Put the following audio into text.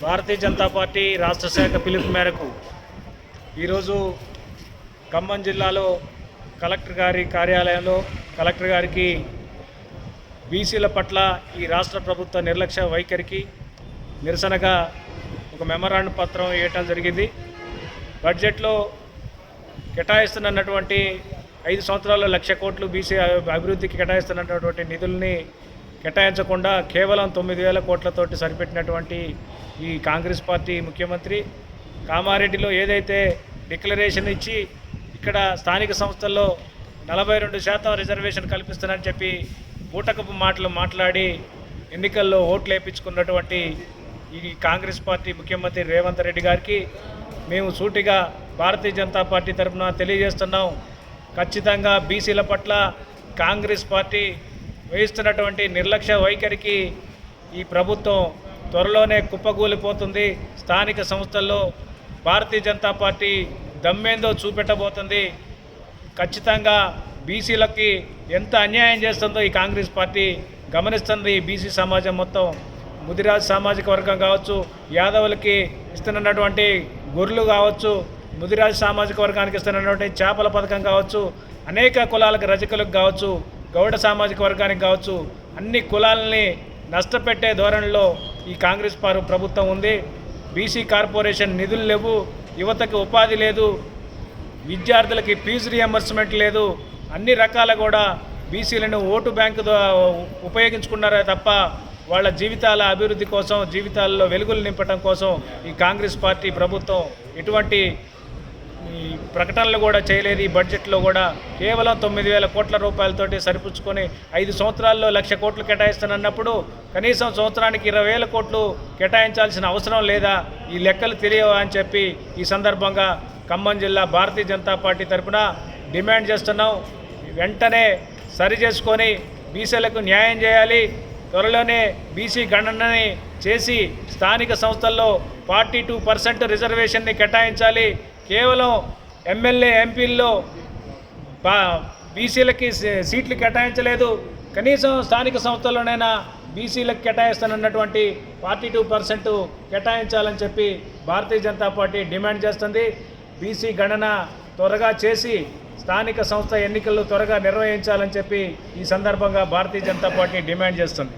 భారతీయ Janata party రాష్ట్ర శాఖ పిలుపు మేరకు ఈరోజు ఖమ్మం జిల్లాలో కలెక్టర్ గారి కార్యాలయంలో కలెక్టర్ గారికి బీసీల పట్ల ఈ రాష్ట్ర ప్రభుత్వ నిర్లక్ష్య వైఖరికి నిరసనగా ఒక మెమరాండం పత్రం వేయటం జరిగింది. బడ్జెట్లో కేటాయిస్తున్నటువంటి ఐదు సంవత్సరాల్లో లక్ష కోట్లు బీసీ అభివృద్ధికి కేటాయిస్తున్నటువంటి నిధుల్ని కేటాయించకుండా కేవలం తొమ్మిది వేల కోట్లతోటి సరిపెట్టినటువంటి ఈ కాంగ్రెస్ పార్టీ ముఖ్యమంత్రి కామారెడ్డిలో ఏదైతే డిక్లరేషన్ ఇచ్చి ఇక్కడ స్థానిక సంస్థల్లో నలభై రెండు శాతం రిజర్వేషన్ కల్పిస్తానని చెప్పి బూటకపు మాటలు మాట్లాడి ఎన్నికల్లో ఓట్లు వేయించుకున్నటువంటి ఈ కాంగ్రెస్ పార్టీ ముఖ్యమంత్రి రేవంత్ రెడ్డి గారికి మేము సూటిగా భారతీయ జనతా పార్టీ తరఫున తెలియజేస్తున్నాం. ఖచ్చితంగా బీసీల పట్ల కాంగ్రెస్ పార్టీ వహిస్తున్నటువంటి నిర్లక్ష్య వైఖరికి ఈ ప్రభుత్వం త్వరలోనే కుప్పగూలిపోతుంది స్థానిక సంస్థల్లో భారతీయ జనతా పార్టీ దమ్మేందో చూపెట్టబోతుంది. ఖచ్చితంగా బీసీలకి ఎంత అన్యాయం చేస్తుందో ఈ కాంగ్రెస్ పార్టీ గమనిస్తుంది. ఈ బీసీ సమాజం మొత్తం ముదిరాజ్ సామాజిక వర్గం కావచ్చు యాదవులకి ఇస్తున్నటువంటి గొర్రెలు కావచ్చు ముదిరాజ్ సామాజిక వర్గానికి ఇస్తున్నటువంటి చేపల పథకం కావచ్చు అనేక కులాలకు రజకులకు కావచ్చు గౌడ సామాజిక వర్గానికి కావచ్చు అన్ని కులాలని నష్టపెట్టే ధోరణిలో ఈ కాంగ్రెస్ పారు ప్రభుత్వం ఉంది. బీసీ కార్పొరేషన్ నిధులు లేవు యువతకు ఉపాధి లేదు విద్యార్థులకి ఫీజు రియంబర్స్మెంట్ లేదు అన్ని రకాల కూడా బీసీలను ఓటు బ్యాంకు ద్వారా ఉపయోగించుకున్నారే తప్ప వాళ్ళ జీవితాల అభివృద్ధి కోసం జీవితాల్లో వెలుగులు నింపడం కోసం ఈ కాంగ్రెస్ పార్టీ ప్రభుత్వం ఎటువంటి ఈ ప్రకటనలు కూడా చేయలేదు. ఈ బడ్జెట్లో కూడా కేవలం తొమ్మిది వేల కోట్ల రూపాయలతోటి సరిపుచ్చుకొని ఐదు సంవత్సరాల్లో లక్ష కోట్లు కేటాయిస్తానన్నప్పుడు కనీసం సంవత్సరానికి ఇరవై వేల కోట్లు కేటాయించాల్సిన అవసరం లేదా? ఈ లెక్కలు తెలియవా అని చెప్పి ఈ సందర్భంగా ఖమ్మం జిల్లా భారతీయ జనతా పార్టీ తరఫున డిమాండ్ చేస్తున్నాం. వెంటనే సరి చేసుకొని బీసీలకు న్యాయం చేయాలి. త్వరలోనే బీసీ గణనని చేసి స్థానిక సంస్థల్లో ఫార్టీ టూ పర్సెంట్ రిజర్వేషన్ని కేటాయించాలి. కేవలం ఎమ్మెల్యే ఎంపీల్లో బీసీలకి సీట్లు కేటాయించలేదు. కనీసం స్థానిక సంస్థల్లోనైనా బీసీలకు కేటాయిస్తానన్నటువంటి ఫార్టీ టూ పర్సెంట్ కేటాయించాలని చెప్పి భారతీయ జనతా పార్టీ డిమాండ్ చేస్తుంది. బీసీ గణన త్వరగా చేసి స్థానిక సంస్థ ఎన్నికలు త్వరగా నిర్వహించాలని చెప్పి ఈ సందర్భంగా భారతీయ జనతా పార్టీ డిమాండ్ చేస్తుంది.